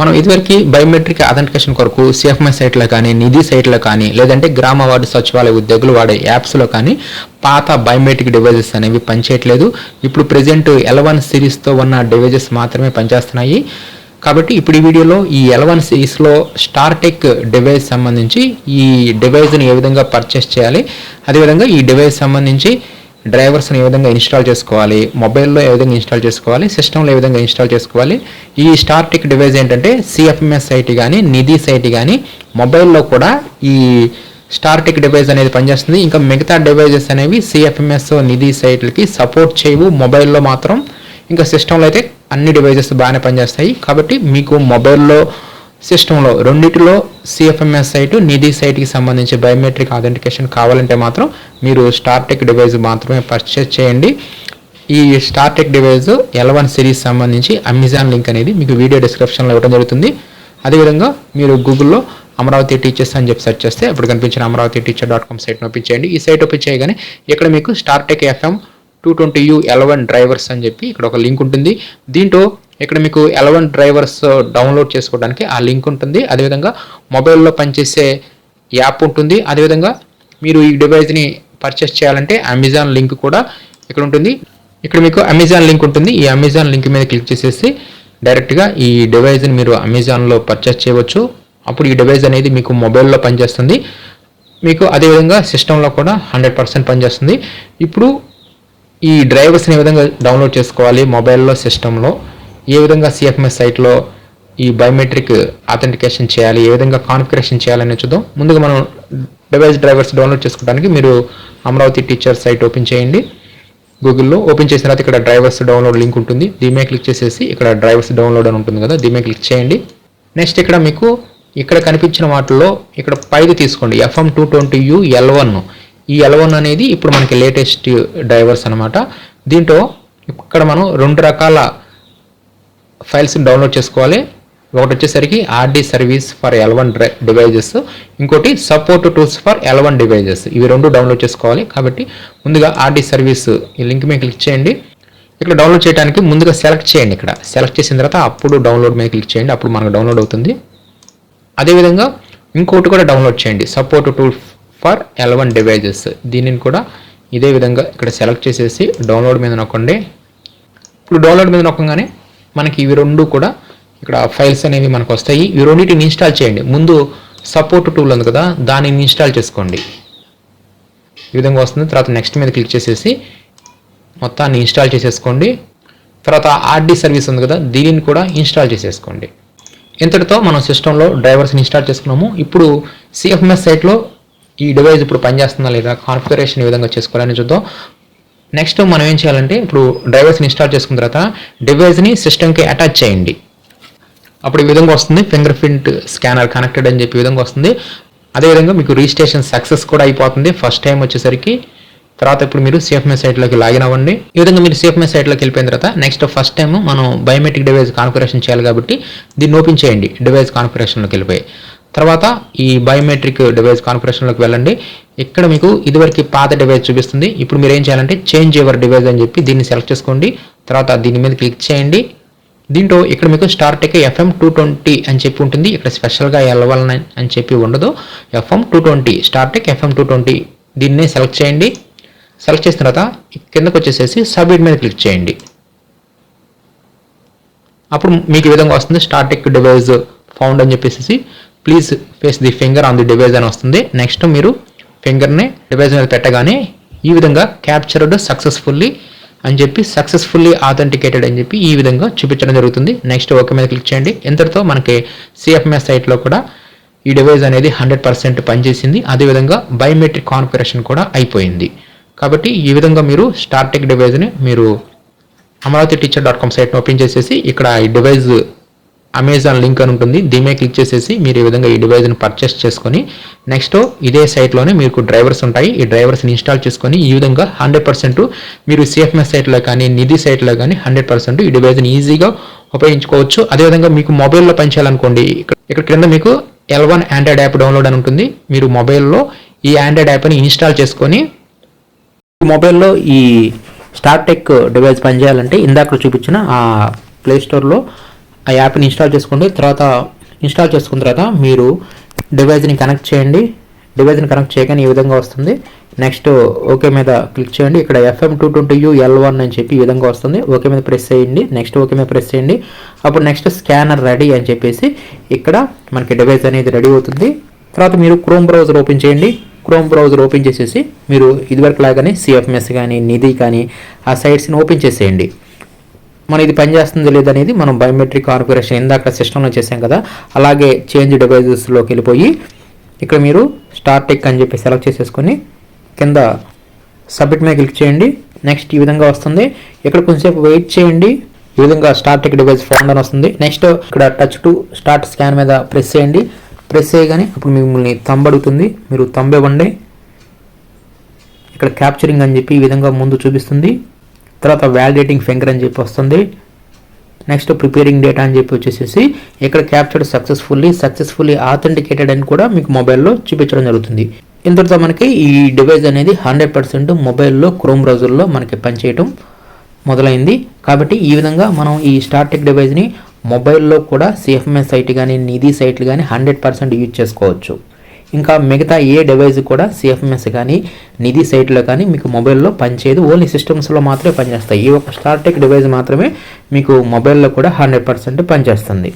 మనం ఇదివరకు biometric authentication కొరకు సిఎఫ్ఎంఐ సైట్లో కానీ నిధి సైట్లో కానీ లేదంటే గ్రామ వార్డు సచివాలయ ఉద్యోగులు వాడే యాప్స్లో కానీ పాత బయోమెట్రిక్ డివైజెస్ అనేవి పనిచేయట్లేదు. ఇప్పుడు ప్రజెంట్ ఎలవన్ సిరీస్తో ఉన్న డివైజెస్ మాత్రమే పనిచేస్తున్నాయి. కాబట్టి ఇప్పుడు ఈ వీడియోలో ఈ ఎలవన్ సిరీస్లో స్టార్టెక్ డివైస్ సంబంధించి ఈ డివైజ్ని ఏ విధంగా పర్చేస్ చేయాలి అదేవిధంగా ఈ డివైస్ సంబంధించి డ్రైవర్స్ని ఏ విధంగా ఇన్స్టాల్ చేసుకోవాలి మొబైల్లో ఏ విధంగా ఇన్స్టాల్ చేసుకోవాలి సిస్టంలో ఏ విధంగా ఇన్స్టాల్ చేసుకోవాలి ఈ స్టార్టిక్ డివైస్ ఏంటంటే సిఎఫ్ఎంఎస్ సైట్ కానీ నిధి సైట్ కానీ మొబైల్లో కూడా ఈ స్టార్టిక్ డివైస్ అనేది పనిచేస్తుంది. ఇంకా మిగతా డివైజెస్ అనేవి సిఎఫ్ఎంఎస్ నిధి సైట్లకి సపోర్ట్ చేయవు. మొబైల్లో మాత్రం ఇంకా సిస్టంలో అయితే అన్ని డివైజెస్ బాగానే పనిచేస్తాయి. కాబట్టి మీకు మొబైల్లో సిస్టంలో రెండిటిలో సిఎఫ్ఎంఎస్ సైట్ నిధి సైట్కి సంబంధించి బయోమెట్రిక్ అథెంటికేషన్ కావాలంటే మాత్రం మీరు స్టార్టెక్ డివైస్ మాత్రమే పర్చేస్ చేయండి. ఈ స్టార్టెక్ డివైస్ ఎలవన్ సిరీస్ సంబంధించి అమెజాన్ లింక్ అనేది మీకు వీడియో డిస్క్రిప్షన్లో ఇవ్వడం జరుగుతుంది. అదేవిధంగా మీరు గూగుల్లో అమరావతి టీచర్స్ అని చెప్పి సెర్చ్ చేస్తే ఇప్పుడు కనిపించిన అమరావతి టీచర్ డాట్ కామ్ సైట్ని ఓపెన్ చేయండి. ఈ సైట్ ఓపెన్ చేయగానే ఇక్కడ మీకు Startek FM two twenty U eleven drivers అని చెప్పి ఇక్కడ ఒక లింక్ ఉంటుంది. దీంట్లో ఇక్కడ మీకు ఎలవన్ డ్రైవర్స్ డౌన్లోడ్ చేసుకోవడానికి ఆ లింక్ ఉంటుంది. అదేవిధంగా మొబైల్లో పనిచేసే యాప్ ఉంటుంది. అదేవిధంగా మీరు ఈ డివైస్ని పర్చేస్ చేయాలంటే అమెజాన్ లింక్ కూడా ఇక్కడ ఉంటుంది. ఇక్కడ మీకు అమెజాన్ లింక్ ఉంటుంది. ఈ అమెజాన్ లింక్ మీద క్లిక్ చేసేసి డైరెక్ట్గా ఈ డివైస్ని మీరు అమెజాన్లో పర్చేస్ చేయవచ్చు. అప్పుడు ఈ డివైస్ అనేది మీకు మొబైల్లో పనిచేస్తుంది. మీకు అదేవిధంగా సిస్టంలో కూడా హండ్రెడ్ పర్సెంట్ పనిచేస్తుంది. ఇప్పుడు ఈ డ్రైవర్స్ని ఏ విధంగా డౌన్లోడ్ చేసుకోవాలి? మొబైల్లో సిస్టంలో ఏ విధంగా సిఎఫ్ఎంఎస్ సైట్లో ఈ బయోమెట్రిక్ అథెంటికేషన్ చేయాలి ఏ విధంగా కాన్ఫిగరేషన్ చేయాలని చూద్దాం. ముందుగా మనం డివైస్ డ్రైవర్స్ డౌన్లోడ్ చేసుకోవడానికి మీరు అమరావతి టీచర్ సైట్ ఓపెన్ చేయండి. గూగుల్లో ఓపెన్ చేసిన తర్వాత ఇక్కడ డ్రైవర్స్ డౌన్లోడ్ లింక్ ఉంటుంది. దీమే క్లిక్ చేసేసి ఇక్కడ డ్రైవర్స్ డౌన్లోడ్ అని ఉంటుంది కదా దీమే క్లిక్ చేయండి. నెక్స్ట్ ఇక్కడ మీకు ఇక్కడ కనిపించిన వాటిల్లో ఇక్కడ పైది తీసుకోండి. FM two twenty U L one ఈ ఎల్ వన్ అనేది ఇప్పుడు మనకి లేటెస్ట్ డ్రైవర్స్ అనమాట దీంట్లో ఇక్కడ మనం రెండు రకాల ఫైల్స్ డౌన్లోడ్ చేసుకోవాలి. ఒకటి వచ్చేసరికి RD service for L one devices ఇంకోటి support tools for L one devices ఇవి రెండు డౌన్లోడ్ చేసుకోవాలి. కాబట్టి ముందుగా ఆర్డీ సర్వీస్ ఈ లింక్ మీద క్లిక్ చేయండి. ఇక్కడ డౌన్లోడ్ చేయడానికి ముందుగా సెలెక్ట్ చేయండి ఇక్కడ. సెలెక్ట్ చేసిన తర్వాత అప్పుడు డౌన్లోడ్ మీద క్లిక్ చేయండి. అప్పుడు మనకు డౌన్లోడ్ అవుతుంది. అదేవిధంగా ఇంకోటి కూడా డౌన్లోడ్ చేయండి. Support tool for L one devices దీనిని కూడా ఇదే విధంగా ఇక్కడ సెలెక్ట్ చేసేసి డౌన్లోడ్ మీద నొక్కండి. ఇప్పుడు డౌన్లోడ్ మీద నొక్కగానే మనకి ఇవి రెండు కూడా ఇక్కడ ఫైల్స్ అనేవి మనకు వస్తాయి. ఈ రెండింటిని ఇన్స్టాల్ చేయండి. ముందు సపోర్ట్ టూల్ ఉంది కదా దానిని ఇన్స్టాల్ చేసుకోండి. ఈ విధంగా వస్తుంది. తర్వాత నెక్స్ట్ మీద క్లిక్ చేసేసి మొత్తాన్ని ఇన్స్టాల్ చేసేసుకోండి. తర్వాత ఆర్డీ సర్వీస్ ఉంది కదా దీనిని కూడా ఇన్స్టాల్ చేసేసుకోండి. ఇంతటితో మనం సిస్టంలో డ్రైవర్స్ని ఇన్స్టాల్ చేసుకున్నాము. ఇప్పుడు సిఎఫ్ఎంఎస్ సైట్లో ఈ డివైస్ ఇప్పుడు పనిచేస్తుందా లేదా కాన్ఫిగరేషన్ ఏ విధంగా చేసుకోవాలని చూద్దాం. నెక్స్ట్ మనం ఏం చేయాలంటే ఇప్పుడు డ్రైవర్స్ని ఇన్స్టాల్ చేసుకున్న తర్వాత డివైస్ని సిస్టమ్కి అటాచ్ చేయండి. అప్పుడు ఈ విధంగా వస్తుంది ఫింగర్ ప్రింట్ స్కానర్ కనెక్టెడ్ అని చెప్పి విధంగా వస్తుంది. అదేవిధంగా మీకు రిజిస్ట్రేషన్ సక్సెస్ కూడా అయిపోతుంది. ఫస్ట్ టైం వచ్చేసరికి తర్వాత ఇప్పుడు మీరు సేఫ్మే సైట్లోకి లాగిన్ అవ్వండి. ఈ విధంగా మీరు సేఫ్మే సైట్లోకి వెళ్ళిపోయిన తర్వాత నెక్స్ట్ ఫస్ట్ టైం మనం బయోమెట్రిక్ డివైస్ కాన్ఫిగరేషన్ చేయాలి కాబట్టి దీన్ని ఓపెన్ చేయండి డివైస్ కాన్ఫిగరేషన్లోకి వెళ్ళిపోయి. తర్వాత ఈ బయోమెట్రిక్ డివైస్ కాన్ఫిగరేషన్లోకి వెళ్ళండి. ఇక్కడ మీకు ఇదివరకు పాత డివైస్ చూపిస్తుంది. ఇప్పుడు మీరు ఏం చేయాలంటే చేంజ్ యువర్ డివైస్ అని చెప్పి దీన్ని సెలెక్ట్ చేసుకోండి. తర్వాత దీని మీద క్లిక్ చేయండి. దీంట్లో ఇక్కడ మీకు స్టార్టెక్ ఎఫ్ఎం టూ ట్వంటీ అని చెప్పి ఉంటుంది. ఇక్కడ స్పెషల్గా వెళ్ళవాలని అని చెప్పి ఉండదు. FM two twenty Startek FM two twenty దీన్ని సెలెక్ట్ చేయండి. సెలెక్ట్ చేసిన తర్వాత కిందకు వచ్చేసేసి సబ్మిట్ మీద క్లిక్ చేయండి. అప్పుడు మీకు ఈ విధంగా వస్తుంది. స్టార్టెక్ డివైస్ ఫౌండ్ అని చెప్పేసి please face the finger on the device అని వస్తుంది. నెక్స్ట్ మీరు ఫింగర్ని డివైజ్ మీద పెట్టగానే ఈ విధంగా క్యాప్చర్డ్ సక్సెస్ఫుల్లీ అని చెప్పి సక్సెస్ఫుల్లీ ఆథెంటికేటెడ్ అని చెప్పి ఈ విధంగా చూపించడం జరుగుతుంది. నెక్స్ట్ ఓకే మీద క్లిక్ చేయండి. ఇంతటితో మనకి సిఎఫ్ఎంఎస్ సైట్లో కూడా ఈ డివైస్ అనేది హండ్రెడ్ పర్సెంట్ పనిచేసింది. అదేవిధంగా బయోమెట్రిక్ కాన్ఫిగరేషన్ కూడా అయిపోయింది. కాబట్టి ఈ విధంగా మీరు స్టార్టెక్ డివైజ్ని మీరు అమరావతి టీచర్ డాట్ కామ్ సైట్ని ఓపెన్ చేసేసి ఇక్కడ ఈ డివైజ్ అమెజాన్ లింక్ అని ఉంటుంది. దీమే క్లిక్ చేసేసి మీరు ఈ విధంగా ఈ డివైస్ని పర్చేస్ చేసుకొని నెక్స్ట్ ఇదే సైట్లోనే మీకు డ్రైవర్స్ ఉంటాయి. ఈ డ్రైవర్స్ని ఇన్స్టాల్ చేసుకొని ఈ విధంగా హండ్రెడ్ పర్సెంట్ మీరు సిఎఫ్ఎస్ సైట్లో కానీ నిధి సైట్లో కానీ హండ్రెడ్ పర్సెంట్ ఈ డివైస్ని ఈజీగా ఉపయోగించుకోవచ్చు. అదేవిధంగా మీకు మొబైల్లో పనిచేయాలనుకోండి. ఇక్కడ ఇక్కడ క్రింద మీకు L one android app download అని ఉంటుంది. మీరు మొబైల్లో ఈ ఆండ్రాయిడ్ యాప్ని ఇన్స్టాల్ చేసుకొని మొబైల్లో ఈ స్టార్టెక్ డివైస్ పనిచేయాలంటే ఇందాక చూపించిన ఆ ప్లేస్టోర్లో ఆ యాప్ని ఇన్స్టాల్ చేసుకోండి. తర్వాత ఇన్స్టాల్ చేసుకున్న తర్వాత మీరు డివైజ్ని కనెక్ట్ చేయండి. డివైజ్ని కనెక్ట్ చేయగానే ఈ విధంగా వస్తుంది. నెక్స్ట్ ఓకే మీద క్లిక్ చేయండి. ఇక్కడ FM two twenty U L one అని చెప్పి ఈ విధంగా వస్తుంది. ఓకే మీద ప్రెస్ చేయండి. నెక్స్ట్ ఓకే మీద ప్రెస్ చేయండి. అప్పుడు నెక్స్ట్ స్కానర్ రెడీ అని చెప్పేసి ఇక్కడ మనకి డివైస్ అనేది రెడీ అవుతుంది. తర్వాత మీరు క్రోమ్ బ్రౌజర్ ఓపెన్ చేయండి. క్రోమ్ బ్రౌజర్ ఓపెన్ చేసేసి మీరు ఇదివరకు లాగానే సిఎఫ్ఎంఎస్ కానీ నిధి కానీ ఆ సైట్స్ని ఓపెన్ చేసేయండి. మన ఇది పనిచేస్తుంది లేదనేది మనం బయోమెట్రిక్ కాన్ఫిగరేషన్ ఇందాక సిస్టంలో చేసాం కదా. అలాగే చేంజ్ డివైజెస్లోకి వెళ్ళిపోయి ఇక్కడ మీరు స్టార్ట్ టెక్ అని చెప్పి సెలెక్ట్ చేసేసుకొని కింద సబ్మిట్ మీద క్లిక్ చేయండి. నెక్స్ట్ ఈ విధంగా వస్తుంది. ఇక్కడ కొంచెంసేపు వెయిట్ చేయండి. ఈ విధంగా స్టార్ట్ టెక్ డివైస్ ఫౌండ్ అని వస్తుంది. నెక్స్ట్ ఇక్కడ టచ్ టు స్టార్ట్ స్కాన్ మీద ప్రెస్ చేయండి. ప్రెస్ చేయగానే అప్పుడు మిమ్మల్ని తంబ్ అడుగుతుంది. మీరు తంబ్ ఇవ్వండి. ఇక్కడ క్యాప్చరింగ్ అని చెప్పి ఈ విధంగా ముందు చూపిస్తుంది. తర్వాత వ్యాలిడేటింగ్ ఫింగర్ అని చెప్పి వస్తుంది. నెక్స్ట్ ప్రిపేరింగ్ డేటా అని చెప్పి వచ్చేసేసి ఇక్కడ క్యాప్చర్డ్ సక్సెస్ఫుల్లీ సక్సెస్ఫుల్లీ ఆథెంటికేటెడ్ అని కూడా మీకు మొబైల్లో చూపించడం జరుగుతుంది. ఇంతటితో మనకి ఈ డివైస్ అనేది హండ్రెడ్ పర్సెంట్ మొబైల్లో క్రోమ్ బ్రౌజర్లో మనకి పనిచేయటం మొదలైంది. కాబట్టి ఈ విధంగా మనం ఈ స్టార్టెక్ డివైస్ని మొబైల్లో కూడా సిఎఫ్ఎంఎస్ సైట్ కానీ నిధి సైట్లు కానీ హండ్రెడ్ పర్సెంట్ యూజ్ చేసుకోవచ్చు. ఇంకా మిగతా ఏ డివైస్ కూడా సిఎఫ్ఎంఎస్ కానీ నిధి సైట్లో కానీ మీకు మొబైల్లో పనిచేయదు. ఓన్లీ సిస్టమ్స్లో మాత్రమే పనిచేస్తాయి. ఈ ఒక స్టార్టెక్ డివైస్ మాత్రమే మీకు మొబైల్లో కూడా హండ్రెడ్ పర్సెంట్ పనిచేస్తుంది.